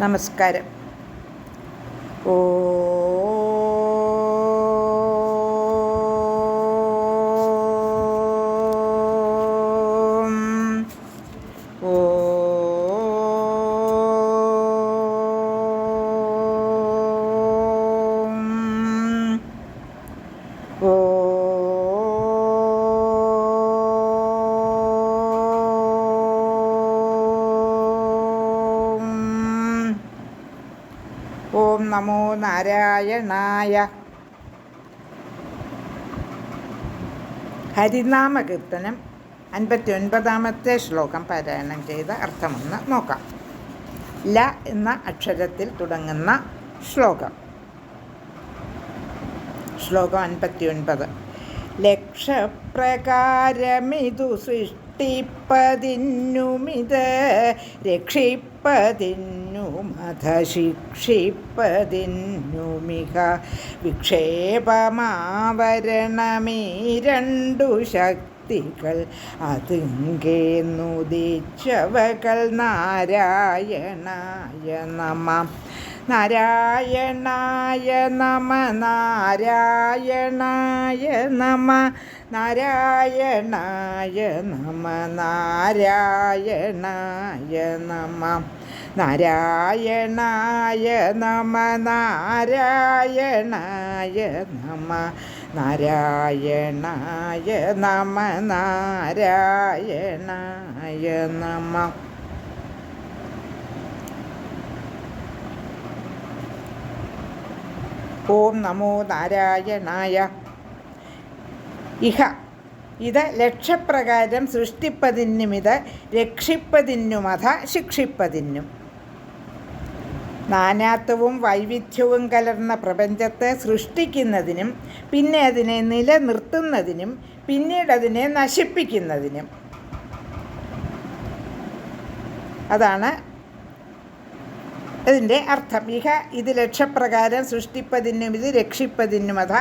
നമസ്കാരം. ഓ നമോ നാരായണായ. ഹരിനാമ കീർത്തനം അൻപത്തി ഒൻപതാമത്തെ ശ്ലോകം പാരായണം ചെയ്ത അർത്ഥമൊന്ന് നോക്കാം. ല എന്ന അക്ഷരത്തിൽ തുടങ്ങുന്ന ശ്ലോകം. ശ്ലോകം അൻപത്തി ഒൻപത് ലക്ഷപ്രകാരമിതു സൃഷ്ടിപ്പതിന്നുമിത് രക്ഷിപ്പതിന്നുമധ ശിക്ഷിപ്പതിന്നുമിക വിക്ഷേപമാവരണമേ രണ്ടു ശക്തികൾ അതിങ്കേന്നുദിച്ചവകൾ നാരായണായ നമ. നാരായണായ നമ നാരായണായ നമ. നാരായണായ നമ നാരായണായ നമ നാരായണായ നമ നാരായണായ നമ നാരായണായ നമ നാരായണായ നമ. ഓം നമോ നാരായണായ ഇഹ. ഇത് ലക്ഷപ്രകാരം സൃഷ്ടിപ്പതിന്നുമിത് രക്ഷിപ്പതിന്നുമത ശിക്ഷിപ്പതിന്നും. നാനാത്വവും വൈവിധ്യവും കലർന്ന പ്രപഞ്ചത്തെ സൃഷ്ടിക്കുന്നതിനും പിന്നെ അതിനെ നിലനിർത്തുന്നതിനും പിന്നീട് അതിനെ നശിപ്പിക്കുന്നതിനും. അതാണ് ഇതിന്റെ അർത്ഥം. ഇഹ ഇത് ലക്ഷ്യപ്രകാരം സൃഷ്ടിപ്പതിനും ഇത് രക്ഷിപ്പതിനും അഥ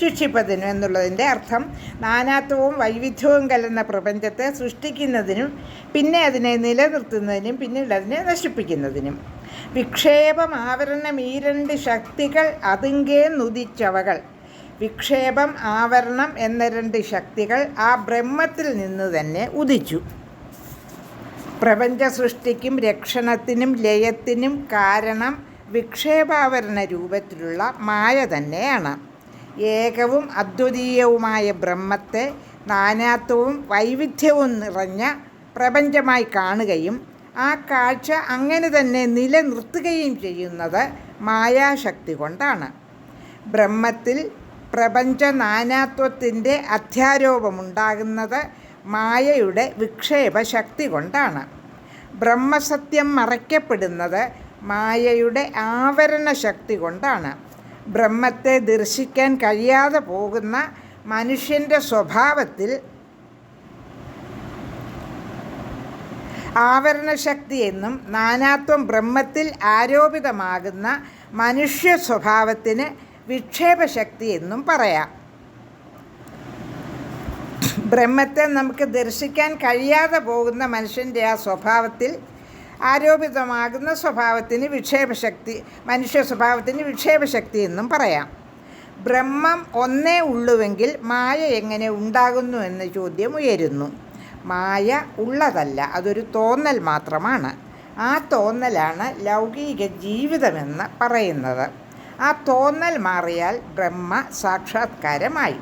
ശിക്ഷിപ്പതിനും എന്നുള്ളതിന്റെ അർത്ഥം. നാനാത്വവും വൈവിധ്യവും കലർന്ന പ്രപഞ്ചത്തെ സൃഷ്ടിക്കുന്നതിനും പിന്നെ അതിനെ നിലനിർത്തുന്നതിനും പിന്നീട് അതിനെ നശിപ്പിക്കുന്നതിനും. വിക്ഷേപം ആവരണം ഈ രണ്ട് ശക്തികൾ അതുങ്കേ നുദിച്ചവകൾ. വിക്ഷേപം ആവരണം എന്ന രണ്ട് ശക്തികൾ ആ ബ്രഹ്മത്തിൽ നിന്ന് തന്നെ ഉദിച്ചു. പ്രപഞ്ച സൃഷ്ടിക്കും രക്ഷണത്തിനും ലയത്തിനും കാരണം വിക്ഷേപാവരണ രൂപത്തിലുള്ള മായ തന്നെയാണ്. ഏകവും അദ്വിതീയവുമായ ബ്രഹ്മത്തെ നാനാത്വവും വൈവിധ്യവും നിറഞ്ഞ പ്രപഞ്ചമായി കാണുകയും ആ കാഴ്ച അങ്ങനെ തന്നെ നിലനിർത്തുകയും ചെയ്യുന്നത് മായാശക്തി കൊണ്ടാണ്. ബ്രഹ്മത്തിൽ പ്രപഞ്ച നാനാത്വത്തിന്റെ അധ്യാരോപമുണ്ടാകുന്നത് മായയുടെ വിക്ഷേപ ശക്തി കൊണ്ടാണ്. ബ്രഹ്മസത്യം മറയ്ക്കപ്പെടുന്നത് മായയുടെ ആവരണ ശക്തി കൊണ്ടാണ്. ബ്രഹ്മത്തെ ദർശിക്കാൻ കഴിയാതെ പോകുന്ന മനുഷ്യന്റെ സ്വഭാവത്തിൽ ആവരണശക്തി എന്നും നാനാത്വം ബ്രഹ്മത്തിൽ ആരോപിതമാകുന്ന മനുഷ്യ സ്വഭാവത്തിന് വിക്ഷേപശക്തി എന്നും പറയാം. ബ്രഹ്മത്തെ നമുക്ക് ദർശിക്കാൻ കഴിയാതെ പോകുന്ന മനുഷ്യന്റെ ആ സ്വഭാവത്തിൽ ആരോപിതമാകുന്ന സ്വഭാവത്തിന് വിക്ഷേപശക്തി മനുഷ്യ സ്വഭാവത്തിന് വിക്ഷേപശക്തി എന്നും പറയാം. ബ്രഹ്മം ഒന്നേ ഉള്ളുവെങ്കിൽ മായ എങ്ങനെ ഉണ്ടാകുന്നു എന്ന ചോദ്യം ഉയരുന്നു. മായ ഉള്ളതല്ല അതൊരു തോന്നൽ മാത്രമാണ്. ആ തോന്നലാണ് ലൗകിക ജീവിതമെന്ന് പറയുന്നത്. ആ തോന്നൽ മാറിയാൽ ബ്രഹ്മ സാക്ഷാത്കാരമായി.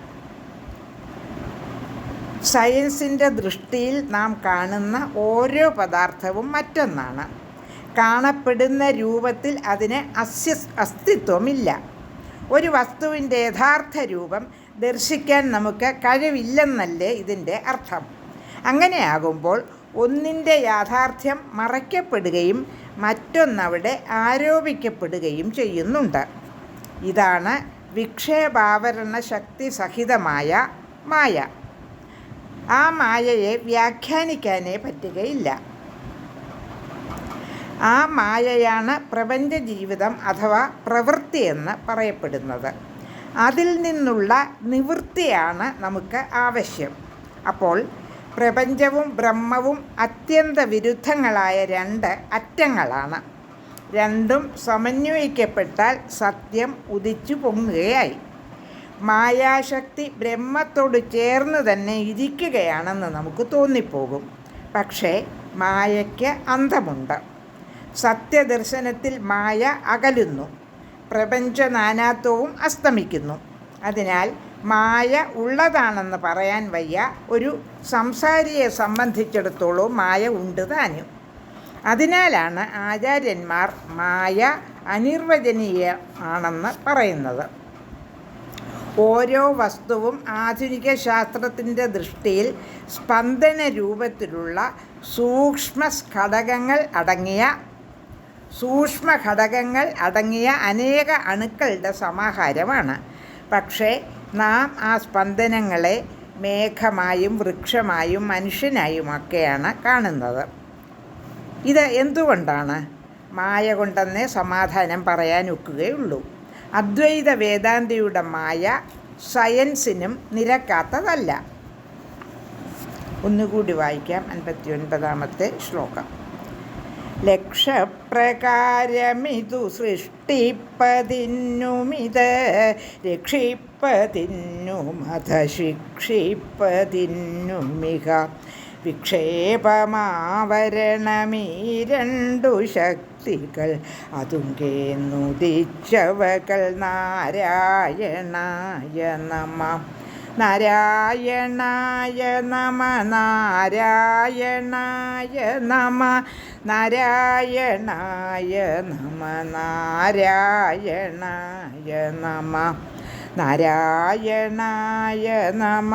സയൻസിന്റെ ദൃഷ്ടിയിൽ നാം കാണുന്ന ഓരോ പദാർത്ഥവും മറ്റൊന്നാണ്. കാണപ്പെടുന്ന രൂപത്തിൽ അതിന് അസ്യ അസ്തിത്വമില്ല. ഒരു വസ്തുവിന്റെ യഥാർത്ഥ രൂപം ദർശിക്കാൻ നമുക്ക് കഴിവില്ലെന്നല്ലേ ഇതിന്റെ അർത്ഥം. അങ്ങനെയാകുമ്പോൾ ഒന്നിന്റെ യാഥാർത്ഥ്യം മറയ്ക്കപ്പെടുകയും മറ്റൊന്നവിടെ ആരോപിക്കപ്പെടുകയും ചെയ്യുന്നുണ്ട്. ഇതാണ് വിക്ഷേപാവരണ ശക്തി സഹിതമായ മായ. ആ മായയെ വ്യാഖ്യാനിക്കാനേ പറ്റുകയില്ല. ആ മായയാണ് പ്രപഞ്ച ജീവിതം അഥവാ പ്രവൃത്തി എന്ന് പറയപ്പെടുന്നത്. അതിൽ നിന്നുള്ള നിവൃത്തിയാണ് നമുക്ക് ആവശ്യം. അപ്പോൾ പ്രപഞ്ചവും ബ്രഹ്മവും അത്യന്ത വിരുദ്ധങ്ങളായ രണ്ട് അറ്റങ്ങളാണ്. രണ്ടും സമന്വയിക്കപ്പെട്ടാൽ സത്യം ഉദിച്ചു പൊങ്ങുകയായി. മായാശക്തി ബ്രഹ്മത്തോട് ചേർന്ന് തന്നെ ഇരിക്കുകയാണെന്ന് നമുക്ക് തോന്നിപ്പോകും. പക്ഷേ മായയ്ക്ക് അന്തമുണ്ട്. സത്യദർശനത്തിൽ മായ അകലുന്നു. പ്രപഞ്ച നാനാത്വവും അസ്തമിക്കുന്നു. അതിനാൽ മായ ഉള്ളതാണെന്ന് പറയാൻ വയ്യ. ഒരു സംസാരിയെ സംബന്ധിച്ചിടത്തോളം മായ ഉണ്ട് താനും. അതിനാലാണ് ആചാര്യന്മാർ മായ അനിർവചനീയ ആണെന്ന് പറയുന്നത്. ഓരോ വസ്തുവും ആധുനിക ശാസ്ത്രത്തിന്റെ ദൃഷ്ടിയിൽ സ്പന്ദന രൂപത്തിലുള്ള സൂക്ഷ്മ ഘടകങ്ങൾ അടങ്ങിയ സൂക്ഷ്മ ഘടകങ്ങൾ അടങ്ങിയ അനേക അണുക്കളുടെ സമാഹാരമാണ്. പക്ഷേ നാം ആ സ്പന്ദനങ്ങളെ മേഘമായും വൃക്ഷമായും മനുഷ്യനായുമൊക്കെയാണ് കാണുന്നത്. ഇത് എന്തുകൊണ്ടാണ്? മായ കൊണ്ടെന്നേ സമാധാനം പറയാൻ ഒക്കുകയുള്ളൂ അദ്വൈത വേദാന്തിയുടെ മായ സയൻസിനും നിരക്കാത്തതല്ല. ഒന്നുകൂടി വായിക്കാം അൻപത്തി ഒൻപതാമത്തെ ശ്ലോകം. ലക്ഷപ്രകാരമിതു സൃഷ്ടിപ്പതിന്നുമിത് രക്ഷിപ്പതിന്നുമത ശിക്ഷിപ്പതിന്നുമിക വിക്ഷേപമാവരണമീ രണ്ടു ശക്തികൾ അതുങ്കേന്നുദിച്ചവകൾ നാരായണായ നമ. നാരായണായ നമ നാരായണായ നമ. നാരായണായ നമ നാരായണായ നമ. നാരായണായ നമ